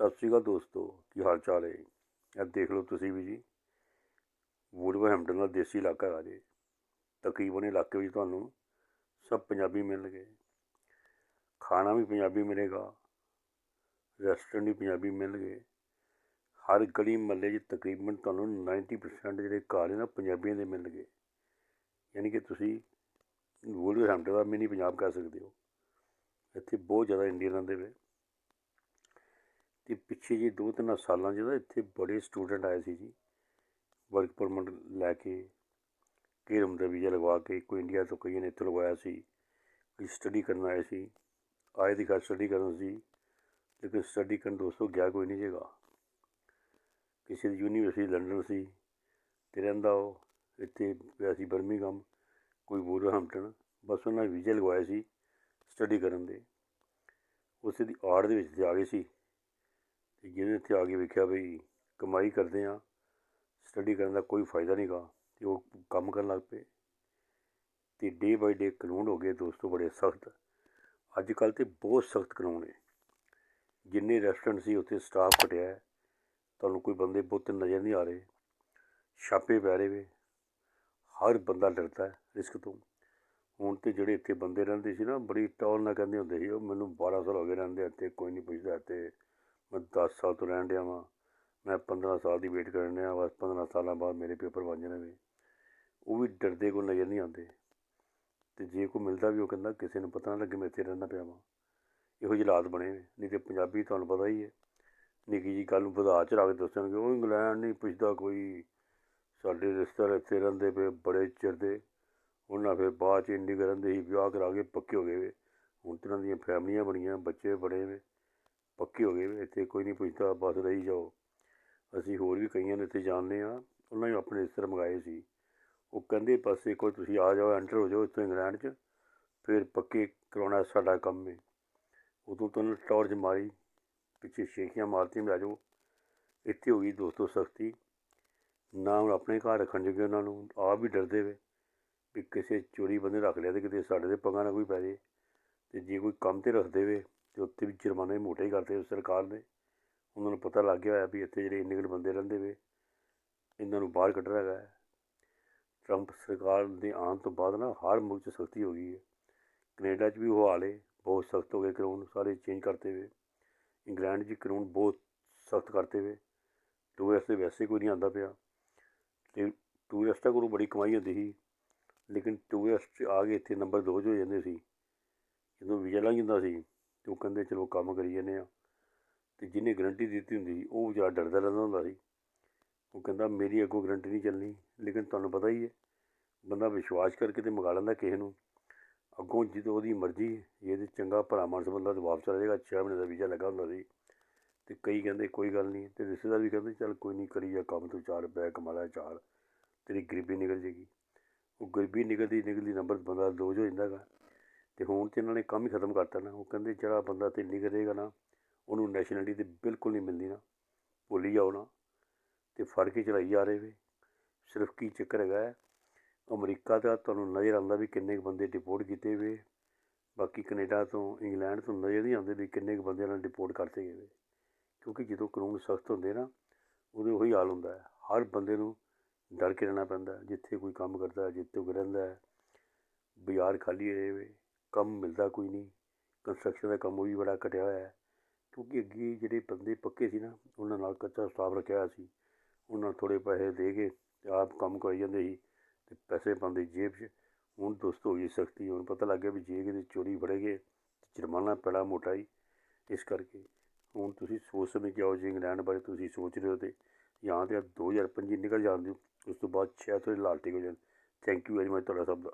ਸਤਿ ਸ਼੍ਰੀ ਅਕਾਲ ਦੋਸਤੋ, ਕੀ ਹਾਲ ਚਾਲ ਹੈ? ਇਹ ਦੇਖ ਲਓ ਤੁਸੀਂ ਵੀ ਜੀ। ਵੁਲਵਰਹੈਂਪਟਨ ਦਾ ਦੇਸੀ ਇਲਾਕਾ ਹੈ ਜੀ ਤਕਰੀਬਨ ਇਲਾਕੇ ਵਿੱਚ ਤੁਹਾਨੂੰ ਸਭ ਪੰਜਾਬੀ ਮਿਲਣਗੇ। ਖਾਣਾ ਵੀ ਪੰਜਾਬੀ ਮਿਲੇਗਾ। ਰੈਸਟੋਰੈਂਟ ਵੀ ਪੰਜਾਬੀ ਮਿਲਣਗੇ। ਹਰ ਗਲੀ ਮਹੱਲੇ 'ਚ ਤਕਰੀਬਨ ਤੁਹਾਨੂੰ 90% ਜਿਹੜੇ ਘਰ ਨੇ ਨਾ, ਪੰਜਾਬੀਆਂ ਦੇ ਮਿਲਣਗੇ। ਯਾਨੀ ਕਿ ਤੁਸੀਂ ਵੁਲਵਰਹੈਂਪਟਨ ਦਾ ਮਿਨੀ ਪੰਜਾਬ ਕਹਿ ਸਕਦੇ ਹੋ। ਇੱਥੇ ਬਹੁਤ ਜ਼ਿਆਦਾ ਇੰਡੀਅਨ ਰਹਿੰਦੇ ਵੇ ਅਤੇ ਪਿੱਛੇ ਜੀ ਦੋ ਤਿੰਨ ਸਾਲਾਂ 'ਚ ਨਾ ਇੱਥੇ ਬੜੇ ਸਟੂਡੈਂਟ ਆਏ ਸੀ ਜੀ। ਵਰਕ ਪਰਮਿਟ ਲੈ ਕੇ ਕੇਰਮ ਦਾ ਵੀਜ਼ਾ ਲਗਵਾ ਕੇ, ਕੋਈ ਇੰਡੀਆ ਤੋਂ ਕਈਆਂ ਨੇ ਇੱਥੇ ਲਗਵਾਇਆ ਸੀ। ਕੋਈ ਸਟੱਡੀ ਕਰਨ ਆਏ ਸੀ। ਆਏ ਦੀ ਗੱਲ ਸਟੱਡੀ ਕਰਨ ਸੀ, ਲੇਕਿਨ ਸਟੱਡੀ ਕਰਨ ਦੋਸਤੋ ਗਿਆ ਕੋਈ ਨਹੀਂ ਜਗ੍ਹਾ ਕਿਸੇ ਦੀ ਯੂਨੀਵਰਸਿਟੀ ਲੰਡਨ ਸੀ ਅਤੇ ਰਹਿੰਦਾ ਉਹ, ਇੱਥੇ ਪਿਆ ਸੀ ਬਰਮਿੰਗਮ ਕੋਈ ਵੂਲਵਰਹੈਂਪਟਨ ਬਸ ਉਹਨਾਂ ਨੇ ਵੀਜ਼ੇ ਲਗਵਾਏ ਸੀ ਸਟੱਡੀ ਕਰਨ ਦੇ। ਉਸੇ ਦੀ ਆੜ ਦੇ ਵਿੱਚ ਤੇ ਆ ਗਏ ਸੀ। ਅਤੇ ਜਿਹਨੇ ਇੱਥੇ ਆ ਕੇ ਵੇਖਿਆ ਵੀ ਕਮਾਈ ਕਰਦੇ ਹਾਂ ਸਟੱਡੀ ਕਰਨ ਦਾ ਕੋਈ ਫਾਇਦਾ ਨਹੀਂ ਗਾ ਅਤੇ ਉਹ ਕੰਮ ਕਰਨ ਲੱਗ ਪਏ। ਅਤੇ ਡੇ ਬਾਏ ਡੇ ਕਾਨੂੰਨ ਹੋ ਗਏ ਦੋਸਤੋ, ਬੜੇ ਸਖਤ। ਅੱਜ ਕੱਲ੍ਹ ਤਾਂ ਬਹੁਤ ਸਖਤ ਕਾਨੂੰਨ ਹੈ ਜਿੰਨੇ ਰੈਸਟੋਰੈਂਟ ਸੀ, ਉੱਥੇ ਸਟਾਫ ਘਟਿਆ ਤੁਹਾਨੂੰ ਕੋਈ ਬੰਦੇ ਬੁੱਤ ਨਜ਼ਰ ਨਹੀਂ ਆ ਰਹੇ। ਛਾਪੇ ਪੈ ਰਹੇ ਵੇ। ਹਰ ਬੰਦਾ ਡਰਦਾ ਰਿਸਕ ਤੋਂ। ਹੁਣ ਤੇ ਜਿਹੜੇ ਇੱਥੇ ਬੰਦੇ ਰਹਿੰਦੇ ਸੀ ਨਾ, ਬੜੀ ਟੌਲ ਨਾਲ ਕਹਿੰਦੇ ਹੁੰਦੇ ਸੀ, ਉਹ ਮੈਨੂੰ 12 ਸਾਲ ਹੋ ਗਏ ਰਹਿੰਦੇ ਇੱਥੇ ਕੋਈ ਨਹੀਂ ਪੁੱਛਦਾ, ਇੱਥੇ 10 ਸਾਲ ਤੋਂ ਰਹਿਣ ਡਿਆ ਵਾਂ। ਮੈਂ 15 ਸਾਲ ਦੀ ਵੇਟ ਕਰਨ ਡਿਆ ਬਸ 15 ਸਾਲਾਂ ਬਾਅਦ ਮੇਰੇ ਪੇਪਰ ਬਣ ਜਾਣੇ ਵੇ ਉਹ ਵੀ ਡਰਦੇ ਕੋਲ ਨਜ਼ਰ ਨਹੀਂ ਆਉਂਦੇ। ਅਤੇ ਜੇ ਕੋਈ ਮਿਲਦਾ ਵੀ ਉਹ ਕਹਿੰਦਾ ਕਿਸੇ ਨੂੰ ਪਤਾ ਨਾ ਲੱਗੇ ਮੈਂ ਇੱਥੇ ਰਹਿੰਦਾ ਪਿਆ ਵਾਂ। ਇਹੋ ਜਿਹੇ ਹਾਲਾਤ ਬਣੇ ਨੇ। ਨਹੀਂ ਤੇ ਪੰਜਾਬੀ ਤੁਹਾਨੂੰ ਪਤਾ ਹੀ ਹੈ। ਨਿੱਕੀ ਜੀ ਗੱਲ ਨੂੰ ਵਧਾ ਚੜਾ ਕੇ ਦੱਸਣਗੇ, ਉਹ ਇੰਗਲੈਂਡ ਨਹੀਂ ਪੁੱਛਦਾ ਕੋਈ। ਸਾਡੇ ਰਿਸ਼ਤੇਦਾਰ ਇੱਥੇ ਰਹਿੰਦੇ ਪਏ, ਬੜੇ ਚਿਰ ਦੇ। ਉਹਨਾਂ ਫਿਰ ਬਾਅਦ 'ਚ ਇੰਡੀ ਰਹਿੰਦੇ ਸੀ ਵਿਆਹ ਕਰਾ ਕੇ ਪੱਕੇ ਹੋ ਗਏ ਵੇ। ਹੁਣ ਤਾਂ ਦੀਆਂ ਫੈਮਲੀਆਂ ਬਣੀਆਂ, ਬੱਚੇ ਬੜੇ ਵੇ। ਪੱਕੇ ਹੋ ਗਏ ਇੱਥੇ ਕੋਈ ਨਹੀਂ ਪੁੱਛਦਾ, ਬਸ ਰਹੀ ਜਾਓ। ਅਸੀਂ ਹੋਰ ਵੀ ਕਈਆਂ ਨੇ ਇੱਥੇ ਜਾਣਦੇ ਹਾਂ। ਉਹਨਾਂ ਨੇ ਆਪਣੇ ਰਿਸ਼ਤੇਦਾਰ ਮੰਗਾਏ ਸੀ। ਉਹ ਕਹਿੰਦੇ, ਪਾਸੇ ਕੋਈ ਤੁਸੀਂ ਆ ਜਾਓ ਐਂਟਰ ਹੋ ਜਾਓ ਇੱਥੋਂ ਇੰਗਲੈਂਡ 'ਚ। ਫਿਰ ਪੱਕੇ ਕਰਾਉਣਾ ਸਾਡਾ ਕੰਮ ਹੈ ਉਦੋਂ ਤੋਂ ਉਹਨਾਂ ਮਾਰੀ, ਪਿੱਛੇ ਸ਼ੇਖੀਆਂ ਮਾਰਤੀਆਂ ਵੀ ਆ ਜਾਓ। ਇੱਥੇ ਹੋ ਗਈ ਦੋਸਤੋ ਸਖਤੀ। ਨਾ ਹੁਣ ਆਪਣੇ ਘਰ ਰੱਖਣ ਜੋਗੇ ਉਹਨਾਂ ਨੂੰ, ਆਪ ਵੀ ਡਰਦੇ ਵੇ ਵੀ ਕਿਸੇ ਚੋਰੀ ਬੰਦੇ ਰੱਖ ਲਿਆ ਤੇ ਕਿਤੇ ਸਾਡੇ ਦੇ ਪੰਗਾ ਨਾ ਕੋਈ ਪੈ ਜੇ। ਅਤੇ ਜੇ ਕੋਈ ਕੰਮ 'ਤੇ ਰੱਖਦੇ ਵੇ ਤੇ ਉੱਥੇ ਵੀ ਜੁਰਮਾਨੇ ਮੋਟੇ ਹੀ ਕਰਦੇ ਸਰਕਾਰ ਨੇ। ਉਹਨਾਂ ਨੂੰ ਪਤਾ ਲੱਗ ਗਿਆ ਹੋਇਆ ਵੀ ਇੱਥੇ ਜਿਹੜੇ ਇੰਨੇ ਬੰਦੇ ਰਹਿੰਦੇ ਵੇ, ਇਹਨਾਂ ਨੂੰ ਬਾਹਰ ਕੱਢਣਾ ਹੈਗਾ। ਟਰੰਪ ਸਰਕਾਰ ਦੇ ਆਉਣ ਤੋਂ ਬਾਅਦ ਨਾ ਹਰ ਮੁਲਕ 'ਚ ਸਖਤੀ ਹੋ ਗਈ ਹੈ। ਕੈਨੇਡਾ 'ਚ ਵੀ ਉਹ ਹਾਲ ਹੈ ਬਹੁਤ ਸਖਤ ਹੋ ਗਏ ਕਾਨੂੰਨ, ਸਾਰੇ ਚੇਂਜ ਕਰਤੇ ਵੇ। ਇੰਗਲੈਂਡ 'ਚ ਕਾਨੂੰਨ ਬਹੁਤ ਸਖਤ ਕਰਤੇ ਵੇ। ਟੂਰਿਸਟ ਦੇ ਵੈਸੇ ਕੋਈ ਨਹੀਂ ਆਉਂਦਾ ਪਿਆ। ਅਤੇ ਟੂਰਿਸਟਾਂ ਕੋਲੋਂ ਬੜੀ ਕਮਾਈ ਹੁੰਦੀ ਸੀ। ਲੇਕਿਨ ਟੂਰਿਸਟ ਆ ਕੇ ਇੱਥੇ ਨੰਬਰ ਦੋ 'ਚ ਹੋ ਜਾਂਦੇ ਸੀ। ਜਦੋਂ ਵੀਜ਼ਾ ਲੰਘ ਜਾਂਦਾ ਸੀ ਅਤੇ ਉਹ ਕਹਿੰਦੇ, ਚਲੋ ਕੰਮ ਕਰੀ ਜਾਂਦੇ ਆ ਅਤੇ ਜਿਹਨੇ ਗਰੰਟੀ ਦਿੱਤੀ ਹੁੰਦੀ ਸੀ, ਉਹ ਵਿਚਾਰਾ ਡਰਦਾ ਰਹਿੰਦਾ ਹੁੰਦਾ ਸੀ। ਉਹ ਕਹਿੰਦਾ, ਮੇਰੀ ਅੱਗੋਂ ਗਰੰਟੀ ਨਹੀਂ ਚੱਲਣੀ, ਲੇਕਿਨ ਤੁਹਾਨੂੰ ਪਤਾ ਹੀ ਹੈ, ਬੰਦਾ ਵਿਸ਼ਵਾਸ ਕਰਕੇ ਤੇ ਮੰਗਾ ਲੈਂਦਾ ਕਿਸੇ ਨੂੰ। ਅੱਗੋਂ ਜਦੋਂ ਉਹਦੀ ਮਰਜ਼ੀ, ਜੇ ਤੇ ਚੰਗਾ ਭਲਾ ਮਾਨਸ ਬੰਦਾ ਤਾਂ ਵਾਪਸ ਚਲਾ ਜਾਏਗਾ, ਛੇ ਮਹੀਨੇ ਦਾ ਵੀਜ਼ਾ ਲੱਗਾ ਹੁੰਦਾ ਸੀ। ਅਤੇ ਕਈ ਕਹਿੰਦੇ, ਕੋਈ ਗੱਲ ਨਹੀਂ। ਅਤੇ ਰਿਸ਼ਤੇਦਾਰ ਵੀ ਕਹਿੰਦੇ, ਚੱਲ ਕੋਈ ਨਹੀਂ, ਕਰੀ ਜਾ ਕੰਮ ਤੋਂ, ਚਾਰ ਬੈ ਕਮਾ ਲੈ, ਚਾਰ। ਤੇਰੀ ਗਰੀਬੀ ਨਿਕਲ ਜੇਗੀ ਉਹ ਗਰੀਬੀ ਨਿਕਲਦੀ ਨਿਕਲਦੀ ਨੰਬਰ ਬੰਦਾ ਦੋਜ ਹੋ ਜਾਂਦਾ ਹੈਗਾ। ਅਤੇ ਹੁਣ ਤਾਂ ਇਹਨਾਂ ਨੇ ਕੰਮ ਹੀ ਖਤਮ ਕਰਤਾ ਨਾ, ਉਹ ਕਹਿੰਦੇ ਜਿਹੜਾ ਬੰਦਾ ਤੇ ਨਿਕਲੇਗਾ ਨਾ, ਉਹਨੂੰ ਨੈਸ਼ਨੈਲਿਟੀ ਤਾਂ ਬਿਲਕੁਲ ਨਹੀਂ ਮਿਲਦੀ ਨਾ, ਭੁੱਲ ਹੀ ਜਾਓ ਨਾ ਅਤੇ ਫੜ ਕੇ ਚਲਾਈ ਜਾ ਰਹੇ ਵੇ। ਸਿਰਫ ਕੀ ਚੱਕਰ ਹੈਗਾ ਅਮਰੀਕਾ ਦਾ ਤੁਹਾਨੂੰ ਨਜ਼ਰ ਆਉਂਦਾ ਵੀ ਕਿੰਨੇ ਕੁ ਬੰਦੇ ਡਿਪੋਰਟ ਕੀਤੇ ਵੇ, ਬਾਕੀ ਕੈਨੇਡਾ ਤੋਂ ਇੰਗਲੈਂਡ ਤੋਂ ਨਜ਼ਰ ਨਹੀਂ ਆਉਂਦੇ ਵੀ ਕਿੰਨੇ ਕੁ ਬੰਦਿਆਂ ਨੂੰ ਡਿਪੋਰਟ ਕਰਤੇ ਗਏ ਵੇ। ਕਿਉਂਕਿ ਜਦੋਂ ਕਾਨੂੰਨ ਸਖਤ ਹੁੰਦੇ ਨਾ ਉਦੋਂ ਉਹੀ ਹਾਲ ਹੁੰਦਾ ਹੈ, ਹਰ ਬੰਦੇ ਨੂੰ ਡਰ ਕੇ ਰਹਿਣਾ ਪੈਂਦਾ ਜਿੱਥੇ ਕੋਈ ਕੰਮ ਕਰਦਾ, ਜਿੱਥੇ ਕੋਈ ਰਹਿੰਦਾ ਬਾਜ਼ਾਰ ਖਾਲੀ ਹੋਏ ਵੇ। ਕੰਮ ਮਿਲਦਾ ਕੋਈ ਨਹੀਂ। ਕੰਸਟਰਕਸ਼ਨ ਦਾ ਕੰਮ ਉਹ ਵੀ ਬੜਾ ਘਟਿਆ ਹੋਇਆ ਕਿਉਂਕਿ ਅੱਗੇ ਜਿਹੜੇ ਬੰਦੇ ਪੱਕੇ ਸੀ ਨਾ, ਉਹਨਾਂ ਨਾਲ ਕੱਚਾ ਸਟਾਫ ਰੱਖਿਆ ਹੋਇਆ ਸੀ। ਉਹਨਾਂ ਨੂੰ ਥੋੜ੍ਹੇ ਪੈਸੇ ਦੇ ਕੇ ਤੇ ਆਪ ਕੰਮ ਕਰਾਈ ਜਾਂਦੇ ਸੀ ਅਤੇ ਪੈਸੇ ਪਾਉਂਦੇ ਜੇਬ 'ਚ। ਹੁਣ ਦੋਸਤੋ ਗਈ ਸਖਤੀ, ਹੁਣ ਪਤਾ ਲੱਗ ਗਿਆ ਵੀ ਜੇ ਕਿਤੇ ਚੋਰੀ ਫੜੇ ਗਏ ਜੁਰਮਾਨਾ ਪੈਣਾ ਮੋਟਾ ਹੀ। ਇਸ ਕਰਕੇ ਹੁਣ ਤੁਸੀਂ ਸੋਚ ਸਮਝ ਕੇ ਆਓ, ਜੇ ਇੰਗਲੈਂਡ ਬਾਰੇ ਤੁਸੀਂ ਸੋਚ ਰਹੇ ਹੋ ਤੇ ਜਾਂ ਤਾਂ 2025 ਨਿਕਲ ਜਾਂਦੇ ਹੋ ਉਸ ਤੋਂ ਬਾਅਦ ਸ਼ਾਇਦ ਥੋੜ੍ਹੇ ਲਾਲਟੇ ਹੋ ਜਾਣ। ਥੈਂਕ ਯੂ ਵੈਰੀ ਮਚ ਤੁਹਾਡਾ ਸਭ ਦਾ।